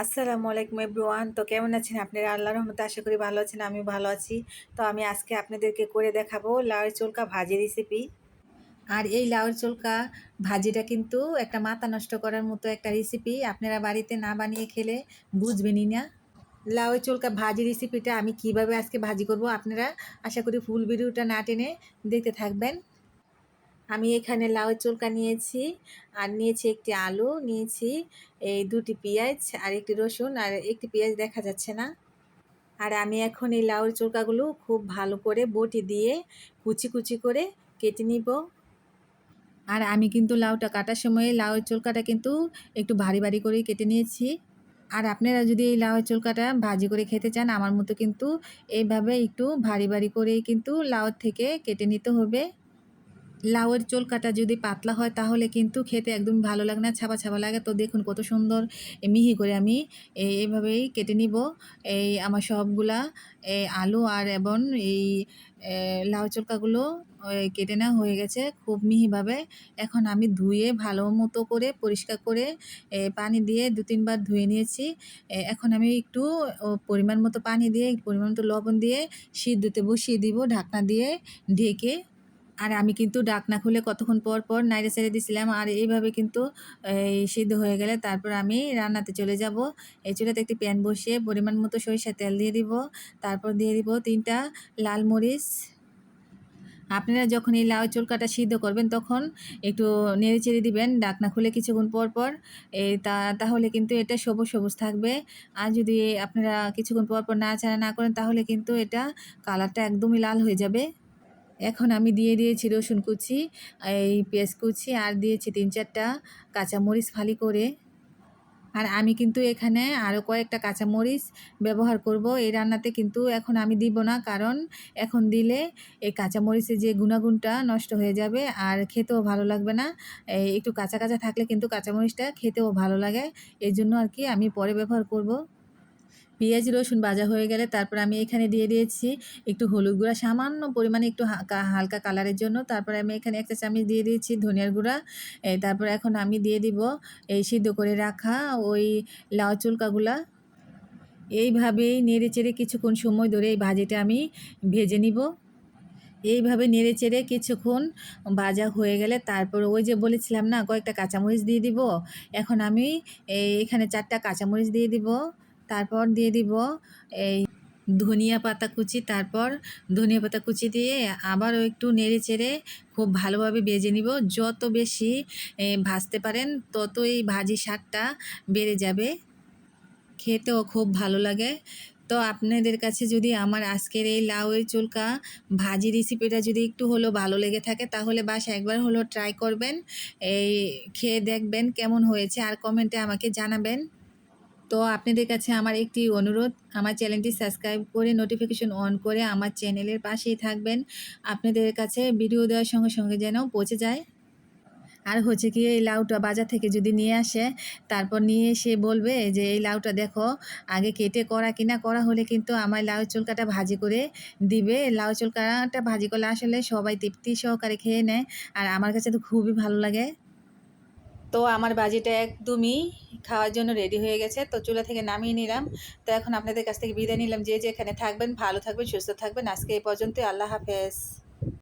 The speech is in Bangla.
আসসালামু আলাইকুম এভরিওয়ান। তো কেমন আছেন আপনারা? আল্লাহর রহমতে আশা করি ভালো আছেন আমি ভালো আছি। তো আমি আজকে আপনাদেরকে করে দেখাবো লাউয়ের চুলকা ভাজি রেসিপি আর এই লাউয়ের চুলকা ভাজিটা কিন্তু একটা মাথা নষ্ট করার মতো একটা রেসিপি আপনারা বাড়িতে না বানিয়ে খেলে বুঝবেনই না। লাউয়ের চুলকা ভাজি রেসিপিটা আমি কীভাবে আজকে ভাজি করব আপনারা আশা করি ফুল ভিডিওটা না টেনে দেখতে থাকবেন। আমি এখানে লাউয়ের চুলকা নিয়েছি, আর নিয়েছি একটি আলু, নিয়েছি এই দুটি পেঁয়াজ আর একটি রসুন, আর একটি পেঁয়াজ দেখা যাচ্ছে না। আর আমি এখন এই লাউয়ের চুলকাগুলো খুব ভালো করে বটি দিয়ে কুচি কুচি করে কেটে নিব। আর আমি কিন্তু লাউটা কাটার সময় লাউয়ের চুলকাটা কিন্তু একটু ভারী ভারী করে কেটে নিয়েছি। আর আপনারা যদি এই লাউয়ের চুলকাটা ভাজি করে খেতে চান, আমার মতো কিন্তু এইভাবে একটু ভারী ভারী করেই কিন্তু লাউ থেকে কেটে নিতে হবে। লাউয়ের চোলকাটা যদি পাতলা হয়, তাহলে কিন্তু খেতে একদম ভালো লাগে না, ছাপা ছাপা লাগে। তো দেখুন কত সুন্দর মিহি করে আমি এইভাবেই কেটে নিব। এই আমার সবগুলা আলু আর এবং এই লাউ চোলকাগুলো কেটে নেওয়া হয়ে গেছে খুব মিহিভাবে। এখন আমি ধুয়ে ভালো মতো করে, পরিষ্কার করে পানি দিয়ে দু তিনবার ধুয়ে নিয়েছি। এখন আমি একটু পরিমাণ মতো পানি দিয়ে, পরিমাণ মতো লবণ দিয়ে সিদ্ধতে বসিয়ে দিব, ঢাকনা দিয়ে ঢেকে আর আমি কিন্তু ডাকনা খুলে কতক্ষণ পর পর নাইড়ে ছেড়ে দিয়েছিলাম আর এইভাবে কিন্তু, এই, সিদ্ধ হয়ে গেলে তারপর আমি রান্নাতে চলে যাব। এই চুলাতে একটি প্যান বসিয়ে পরিমাণ মতো সরিষা তেল দিয়ে দিব। তারপর দিয়ে দিব তিনটা লাল মরিচ। আপনারা যখন এই লাউ চুলকাটা সিদ্ধ করবেন তখন একটু নেড়ে চেড়ে দিবেন ডাকনা খুলে কিছুক্ষণ পর পর। তা, তাহলে কিন্তু এটা সবুজ সবুজ থাকবে। আর যদি আপনারা কিছুক্ষণ পর পর না নাড়াচাড়া না করেন তাহলে কিন্তু এটা কালারটা একদমই লাল হয়ে যাবে। এখন আমি দিয়ে দিয়েছি রসুন কুচি, এই পেঁয়াজ কুচি আর দিয়েছি তিন চারটা কাঁচামরিচ ফালি করে। আর আমি কিন্তু এখানে আরও কয়েকটা কাঁচামরিচ ব্যবহার করব। এই রান্নাতে কিন্তু এখন আমি দিব না, কারণ এখন দিলে এই কাঁচামরিচের যে গুণাগুণটা নষ্ট হয়ে যাবে আর খেতেও ভালো লাগবে না। একটু কাঁচা কাঁচা থাকলে কিন্তু কাঁচামরিচটা খেতেও ভালো লাগে। এই জন্য আর কি আমি পরে ব্যবহার করব। পেঁয়াজ, রসুন ভাজা হয়ে গেলে তারপর আমি এখানে দিয়ে দিয়েছি একটু হলুদ গুঁড়া, সামান্য পরিমাণে একটু হালকা কালারের জন্য। তারপরে আমি এখানে একটা চামচ দিয়ে দিয়েছি ধনিয়ার গুঁড়া। তারপর এখন আমি দিয়ে দিব এই সিদ্ধ করে রাখা ওই লাউ চুলকাগুলা। এইভাবেই নেড়ে চেড়ে কিছুক্ষণ সময় ধরে এই ভাজিটা আমি ভেজে নিব। এইভাবে নেড়ে চেড়ে কিছুক্ষণ ভাজা হয়ে গেলে তারপর ওই যে বলেছিলাম না, কয়েকটা কাঁচামরিচ দিয়ে দিব। এখন আমি এখানে চারটা কাঁচামরিচ দিয়ে দিব। তারপর দিয়ে দিব এই ধনিয়া পাতা কুচি। তারপর ধনিয়া পাতা কুচি দিয়ে আবারও একটু নেড়ে চেড়ে খুব ভালোভাবে বেজে নিব। যত বেশি ভাজতে পারেন তত এই ভাজি শাকটা বেড়ে যাবে। খেতেও খুব ভালো লাগে। তো আপনাদের কাছে যদি আমার আজকের এই লাউয়ের চুলকা ভাজি রেসিপিটা যদি একটু হলো ভালো লেগে থাকে, তাহলে বাস একবার হলো ট্রাই করবেন। এই, খেয়ে দেখবেন কেমন হয়েছে, আর কমেন্টে আমাকে জানাবেন। তো আপনাদের কাছে আমার একটি অনুরোধ, আমার চ্যানেলটি সাবস্ক্রাইব করে নোটিফিকেশন অন করে আমার চ্যানেলের পাশেই থাকবেন। আপনাদের কাছে ভিডিও দেওয়ার সঙ্গে সঙ্গে যেন পৌঁছে যায়। আর হচ্ছে কি, এই লাউটা বাজার থেকে যদি নিয়ে আসে, তারপর নিয়ে এসে বলবে যে, এই লাউটা দেখো, আগে কেটে করা কিনা, করা হলে কিন্তু আমার লাউ চুলকাটা ভাজি করে দিবে। লাউ চুলকাটা ভাজি করলে আসলে সবাই তৃপ্তি সহকারে খেয়ে নেয়। আর আমার কাছে তো খুবই ভালো লাগে। তো আমার বাজিটা একদমই খাওয়ার জন্য রেডি হয়ে গেছে। তো চুলা থেকে নামিয়ে নিলাম। তো এখন আপনাদের কাছ থেকে বিদায় নিলাম। যে যেখানে থাকবেন, ভালো থাকবেন, সুস্থ থাকবেন। আজকে এই পর্যন্তই। আল্লাহ হাফেজ।